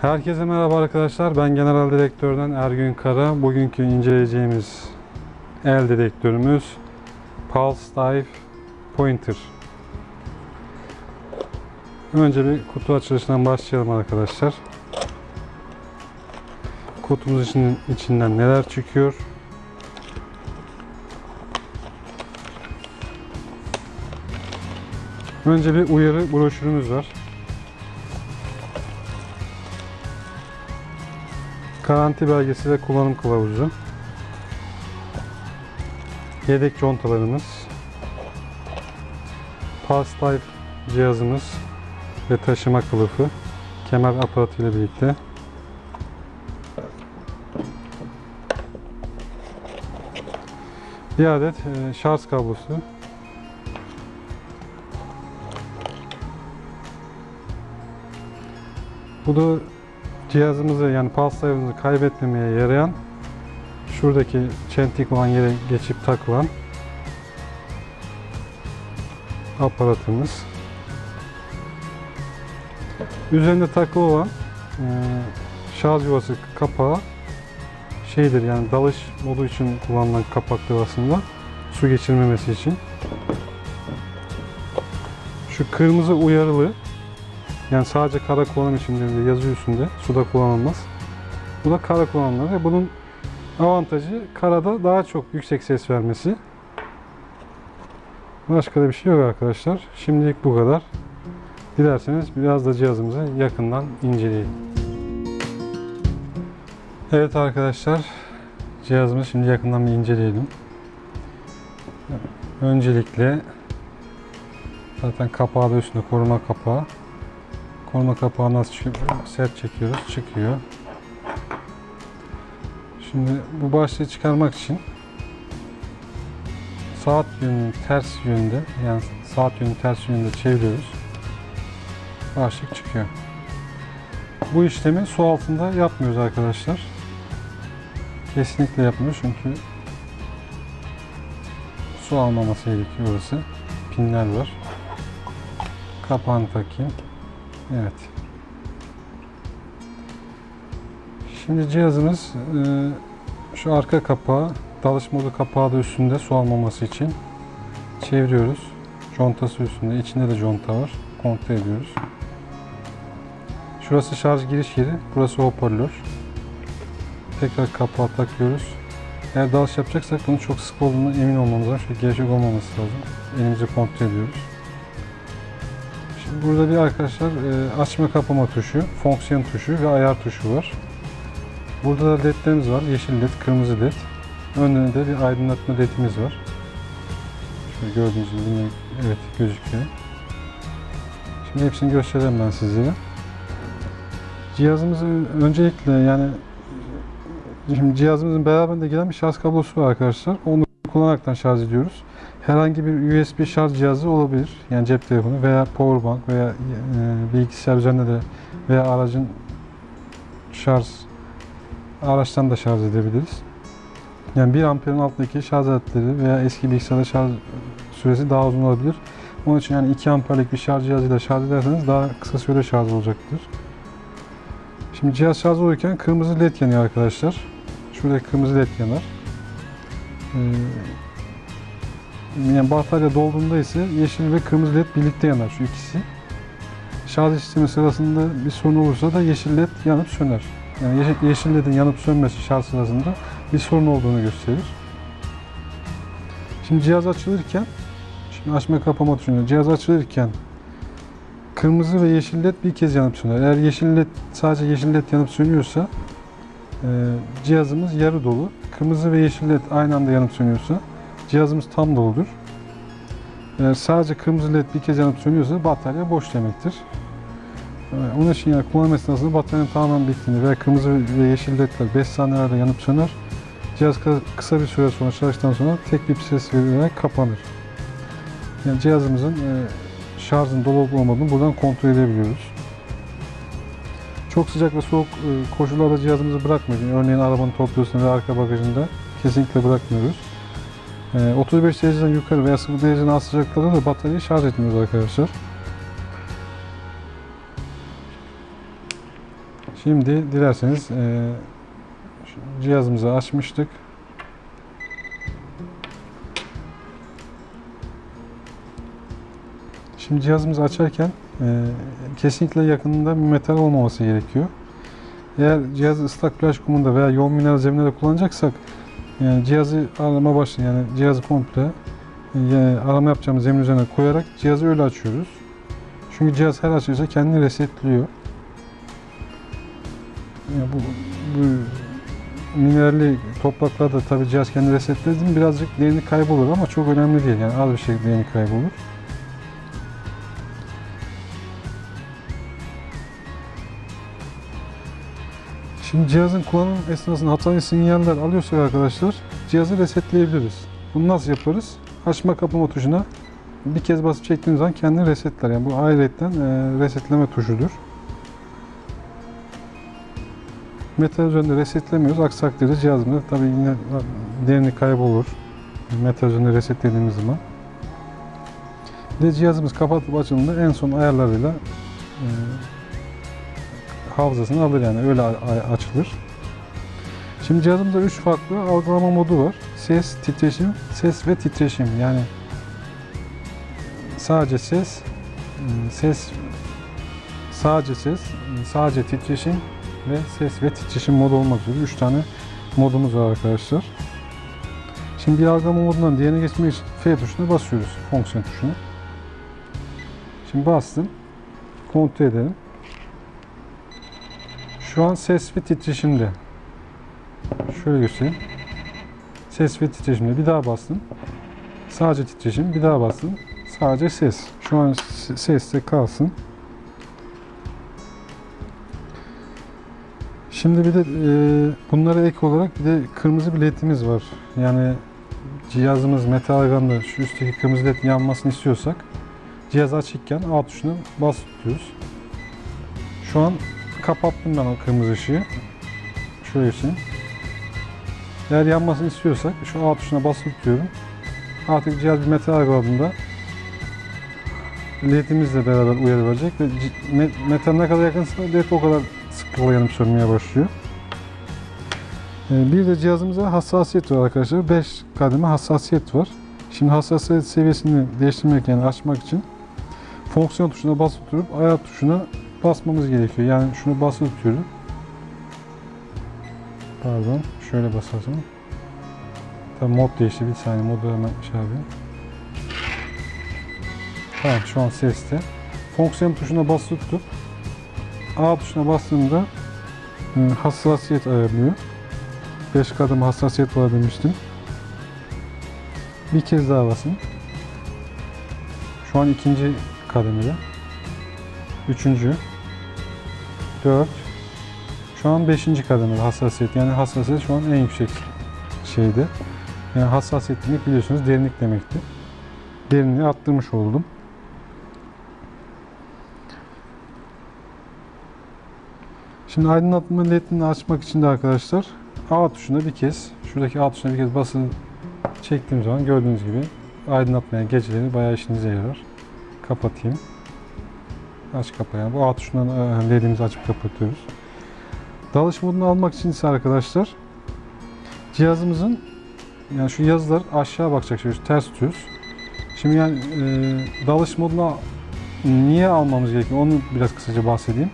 Herkese merhaba arkadaşlar. Ben General Direktör'den Ergün Kara. Bugünkü inceleyeceğimiz el dedektörümüz Pulse Dive Pointer. Önce bir kutu açılışından başlayalım arkadaşlar. Kutumuz için, içinden neler çıkıyor? Önce bir uyarı broşürümüz var. Garanti belgesi ve kullanım kılavuzu. Yedek contalarımız. Pass Type cihazımız ve taşıma kılıfı. Kemer aparatı ile birlikte. Bir adet e, şarj kablosu. Bu da cihazımızı yani pulse kaybetmemeye yarayan şuradaki çentik olan yere geçip takılan aparatımız. Üzerinde takılı olan e, şarj yuvası kapağı şeydir yani dalış modu için kullanılan kapaktır aslında. Su geçirmemesi için. Şu kırmızı uyarılı yani sadece kara kullanım için de yazıyor üstünde. Suda kullanılmaz. Bu da kara kullanımları. Bunun avantajı karada daha çok yüksek ses vermesi. Başka da bir şey yok arkadaşlar. Şimdilik bu kadar. Dilerseniz biraz da cihazımızı yakından inceleyelim. Evet arkadaşlar. Cihazımızı şimdi yakından bir inceleyelim. Öncelikle zaten kapağı da üstünde koruma kapağı. Koruma kapağı nasıl çıkıyor? Sert çekiyoruz. Çıkıyor. Şimdi bu başlığı çıkarmak için saat yönünün ters yönünde yani saat yönünün ters yönünde çeviriyoruz. Başlık çıkıyor. Bu işlemi su altında yapmıyoruz arkadaşlar. Kesinlikle yapmıyoruz çünkü su almaması gerekiyor orası. Pinler var. Kapağını takayım. Evet. Şimdi cihazımız e, şu arka kapağı, dalış modu kapağı da üstünde su almaması için çeviriyoruz. Contası üstünde, içinde de conta var. Kontrol ediyoruz. Şurası şarj giriş yeri, burası hoparlör. Tekrar kapağı takıyoruz. Eğer dalış yapacaksak bunun çok sık olduğunu emin olmamız lazım. Şöyle gevşek olmaması lazım. Elimizi kontrol ediyoruz. Burada bir arkadaşlar e, açma kapama tuşu, fonksiyon tuşu ve ayar tuşu var. Burada da ledlerimiz var. Yeşil led, kırmızı led. Önünde de bir aydınlatma ledimiz var. Şöyle gördüğünüz gibi yine evet gözüküyor. Şimdi hepsini göstereyim ben size. Cihazımızı öncelikle yani şimdi cihazımızın beraberinde gelen bir şarj kablosu var arkadaşlar. Onu kullanaraktan şarj ediyoruz. Herhangi bir USB şarj cihazı olabilir. Yani cep telefonu veya powerbank veya e, bilgisayar üzerinde de veya aracın şarj araçtan da şarj edebiliriz. Yani 1 amperin altındaki şarj aletleri veya eski bilgisayarda şarj süresi daha uzun olabilir. Onun için yani 2 amperlik bir şarj cihazıyla şarj ederseniz daha kısa süre şarj olacaktır. Şimdi cihaz şarj olurken kırmızı led yanıyor arkadaşlar. Şurada kırmızı led yanar. Ee, yani batarya dolduğunda ise yeşil ve kırmızı led birlikte yanar şu ikisi. Şarj işlemi sırasında bir sorun olursa da yeşil led yanıp söner. Yani yeşil, yeşil ledin yanıp sönmesi şarj sırasında bir sorun olduğunu gösterir. Şimdi cihaz açılırken, şimdi açma kapama tuşuna cihaz açılırken kırmızı ve yeşil led bir kez yanıp söner. Eğer yeşil led sadece yeşil led yanıp sönüyorsa e, cihazımız yarı dolu. Kırmızı ve yeşil led aynı anda yanıp sönüyorsa cihazımız tam doludur. Eğer sadece kırmızı led bir kez yanıp sönüyorsa batarya boş demektir. Ee, Onun için yani kullanım esnasında bataryanın tamamen bittiğini veya kırmızı ve yeşil ledler 5 saniyelerde yanıp söner. Cihaz kı- kısa bir süre sonra çalıştıktan sonra tek bir ses verilerek kapanır. Yani cihazımızın e, şarjın dolu olup olmadığını buradan kontrol edebiliyoruz. Çok sıcak ve soğuk e, koşullarda cihazımızı bırakmıyoruz. Yani örneğin arabanın topluyorsun ve arka bagajında kesinlikle bırakmıyoruz. E, 35 dereceden yukarı veya 0 dereceden az sıcaklıklarda da bataryayı şarj etmiyoruz arkadaşlar. Şimdi dilerseniz e, cihazımızı açmıştık. Şimdi cihazımızı açarken e, kesinlikle yakınında bir metal olmaması gerekiyor. Eğer cihazı ıslak plaj kumunda veya yoğun mineral zeminlerde kullanacaksak yani cihazı arama başlı yani cihazı komple e, yani arama yapacağımız zemin üzerine koyarak cihazı öyle açıyoruz. Çünkü cihaz her açılırsa kendini resetliyor. Yani bu, bu mineralli topraklarda tabii cihaz kendini resetlediğinde mi birazcık derinlik kaybolur ama çok önemli değil. Yani az bir şey derinlik kaybolur. Şimdi cihazın kullanım esnasında hatalı sinyaller alıyorsak arkadaşlar cihazı resetleyebiliriz. Bunu nasıl yaparız? Açma kapama tuşuna bir kez basıp çektiğimiz zaman kendini resetler. Yani bu ayrıyetten e, resetleme tuşudur. Metal üzerinde resetlemiyoruz. Aksi takdirde cihazımızda tabii yine derinlik kaybolur. Metal üzerinde resetlediğimiz zaman. Bir cihazımız kapatıp açıldığında en son ayarlarıyla hafızasını alır yani öyle açılır. Şimdi cihazımızda 3 farklı algılama modu var. Ses, titreşim, ses ve titreşim. Yani sadece ses, ıı, ses, sadece ses, ıı, sadece titreşim ve ses ve titreşim modu olmak üzere 3 tane modumuz var arkadaşlar. Şimdi bir algılama modundan diğerine geçmek için F tuşuna basıyoruz. Fonksiyon tuşuna. Şimdi bastım. Kontrol edelim. Şu an ses ve titreşimde. Şöyle göstereyim. Ses ve titreşimde. Bir daha bastım. Sadece titreşim. Bir daha bastım. Sadece ses. Şu an seste kalsın. Şimdi bir de e, bunlara ek olarak bir de kırmızı bir ledimiz var. Yani cihazımız metal organda şu üstteki kırmızı led yanmasını istiyorsak cihaz açıkken A tuşuna bas tutuyoruz. Şu an kapattım ben o kırmızı ışığı. Şöyle göstereyim. Eğer yanmasını istiyorsak şu A tuşuna basılı tutuyorum. Artık cihaz bir metal algıladığında ledimizle beraber uyarı verecek ve metal ne kadar yakınsa led o kadar sıklıkla yanıp sönmeye başlıyor. Ee, Bir de cihazımıza hassasiyet var arkadaşlar. 5 kademe hassasiyet var. Şimdi hassasiyet seviyesini değiştirmek yani açmak için fonksiyon tuşuna basıp tutup ayar tuşuna basmamız gerekiyor. Yani şunu basılı tutuyorum. Pardon. Şöyle basarsam. Tabii mod değişti. Bir saniye modu hemen şey yapayım. Tamam şu an seste. Fonksiyon tuşuna basılı tutup A tuşuna bastığımda e, hassasiyet ayarlıyor. 5 kademe hassasiyet var demiştim. Bir kez daha basın. Şu an ikinci kademede. Üçüncü. Dört. Şu an beşinci kademede hassasiyet. Yani hassasiyet şu an en yüksek şeyde. Yani hassasiyet demek biliyorsunuz derinlik demekti. Derinliği arttırmış oldum. Şimdi aydınlatma ledini açmak için de arkadaşlar A tuşuna bir kez, şuradaki A tuşuna bir kez basılı çektiğim zaman gördüğünüz gibi aydınlatmaya geceleri bayağı işinize yarar. Kapatayım. Aç kapa yani. Bu A tuşundan e, ledimizi açıp kapatıyoruz. Dalış modunu almak için ise arkadaşlar cihazımızın yani şu yazılar aşağı bakacak şöyle ters tutuyoruz. Şimdi yani e, dalış moduna niye almamız gerekiyor onu biraz kısaca bahsedeyim.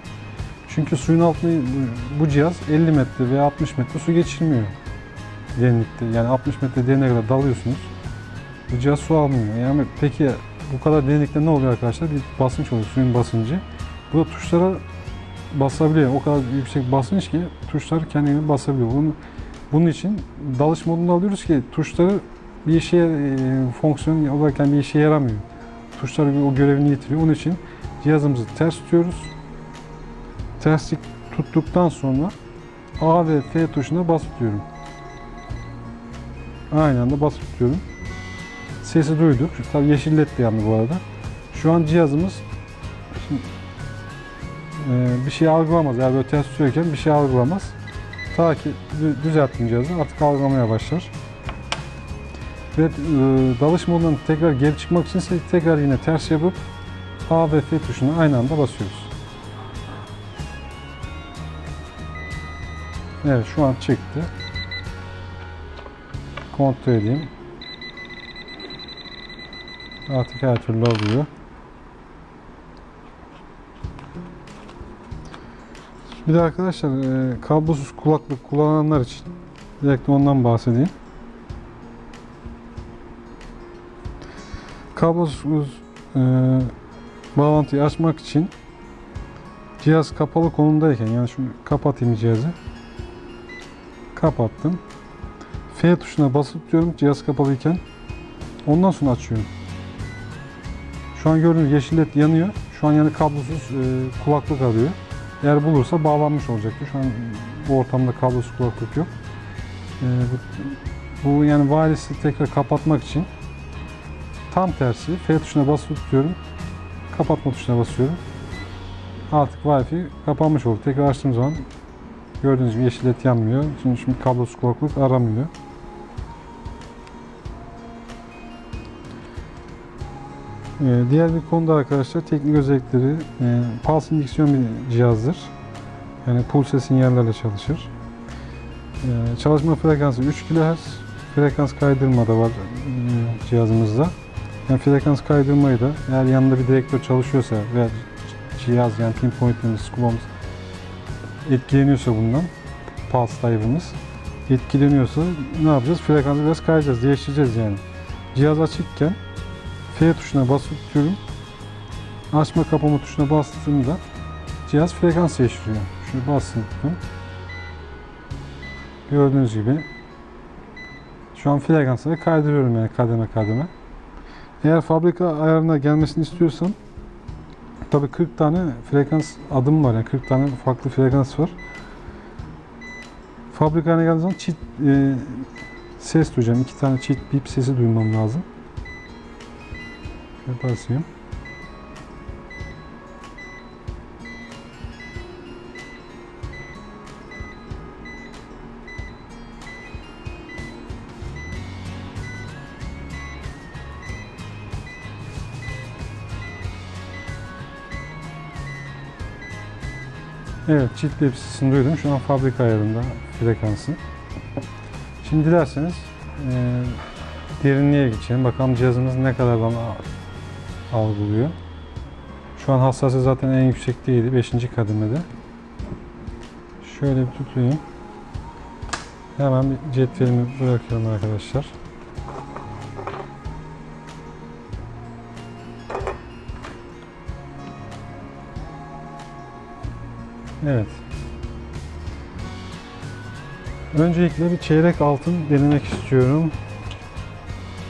Çünkü suyun altında bu cihaz 50 metre veya 60 metre su geçirmiyor derinlikte. Yani 60 metre derine kadar dalıyorsunuz. Bu cihaz su almıyor. Yani peki bu kadar derinlikte ne oluyor arkadaşlar? Bir basınç oluyor, suyun basıncı. Bu da tuşlara basabiliyor. O kadar yüksek basınç ki tuşlar kendini basabiliyor. Bunun, bunun için dalış modunda alıyoruz ki tuşları bir işe e, fonksiyon olarak bir işe yaramıyor. Tuşlar o görevini yitiriyor. Onun için cihazımızı ters tutuyoruz. Terslik tuttuktan sonra A ve F tuşuna bas tutuyorum. Aynı anda basıp tutuyorum. Sesi duyduk. Tabii yeşil led de yandı bu arada. Şu an cihazımız şimdi, e, bir şey algılamaz. Eğer böyle ters tutuyorken bir şey algılamaz. Ta ki dü- düzelttim cihazı artık algılamaya başlar. Ve e, dalış modundan tekrar geri çıkmak için ise tekrar yine ters yapıp A ve F tuşuna aynı anda basıyoruz. Evet şu an çıktı. Kontrol edeyim. Artık her türlü oluyor. Bir de arkadaşlar e, kablosuz kulaklık kullananlar için direkt ondan bahsedeyim. Kablosuz e, bağlantıyı açmak için cihaz kapalı konumdayken yani şu kapatayım cihazı. Kapattım. F tuşuna basıp tutuyorum cihaz kapalıyken. Ondan sonra açıyorum. Şu an gördüğünüz yeşil led yanıyor. Şu an yani kablosuz e, kulaklık arıyor. Eğer bulursa bağlanmış olacaktı. Şu an bu ortamda kablosuz kulaklık yok. E, bu, bu yani wireless'i tekrar kapatmak için tam tersi F tuşuna basıp tutuyorum. Kapatma tuşuna basıyorum. Artık Wi-Fi kapanmış oldu. Tekrar açtığım zaman gördüğünüz gibi yeşil led yanmıyor. Şimdi, şimdi kablosuz kulaklık aramıyor. Diğer bir konuda arkadaşlar teknik özellikleri e, pulse indüksiyon bir cihazdır. Yani pulse sinyallerle çalışır. Ee, çalışma frekansı 3 kHz. Frekans kaydırma da var e, cihazımızda. Yani frekans kaydırmayı da eğer yanında bir direktör çalışıyorsa veya cihaz yani pinpoint'imiz, skulomuz etkileniyorsa bundan pulse driver'ımız etkileniyorsa ne yapacağız? Frekansı biraz kaydıracağız, değiştireceğiz yani. Cihaz açıkken F tuşuna basıp tutuyorum. Açma kapama tuşuna bastığımda cihaz frekans değiştiriyor. Şunu bastım. Gördüğünüz gibi şu an frekansları kaydırıyorum yani kademe kademe. Eğer fabrika ayarına gelmesini istiyorsam tabi 40 tane frekans adım var yani 40 tane farklı frekans var. Fabrika ayarına geldiği zaman çift e, ses duyacağım. iki tane çift bip sesi duymam lazım. Şöyle basayım. Evet, çift tepsisini duydum. Şu an fabrika ayarında frekansı. Şimdi dilerseniz e, derinliğe geçelim. Bakalım cihazımız ne kadardan a- algılıyor. Şu an hassasiyet zaten en yüksekteydi. 5. kademede. Şöyle bir tutayım. Hemen bir cetvelimi bırakıyorum arkadaşlar. Evet. Öncelikle bir çeyrek altın denemek istiyorum.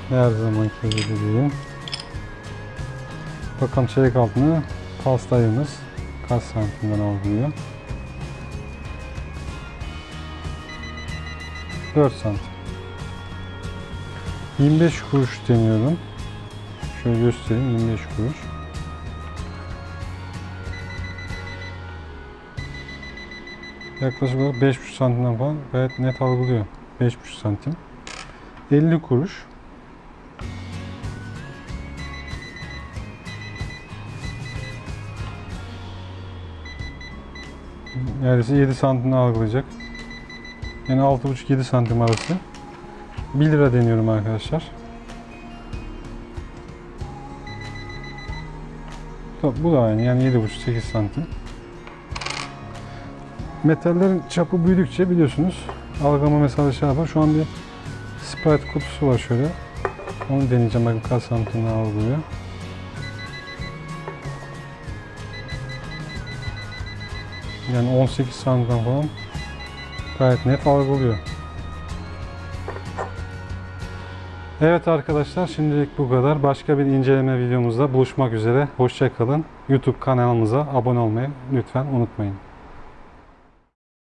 Her zaman gibi Bakalım çeyrek altını pastayımız kaç santimden algılıyor. 4 santim. 25 kuruş deniyorum. Şöyle göstereyim 25 kuruş. Yaklaşık olarak 5,5 santimden falan gayet net algılıyor. 5,5 santim. 50 kuruş. Neredeyse 7 santimden algılayacak. Yani 6,5-7 santim arası. 1 lira deniyorum arkadaşlar. Bu da aynı yani 7,5-8 santim. Metallerin çapı büyüdükçe biliyorsunuz algılama mesafesi şey yapar. Şu an bir Sprite kutusu var şöyle. Onu deneyeceğim bakın kaç santimden algılıyor. Yani 18 santim falan gayet net algılıyor. Evet arkadaşlar şimdilik bu kadar. Başka bir inceleme videomuzda buluşmak üzere. Hoşçakalın. YouTube kanalımıza abone olmayı lütfen unutmayın.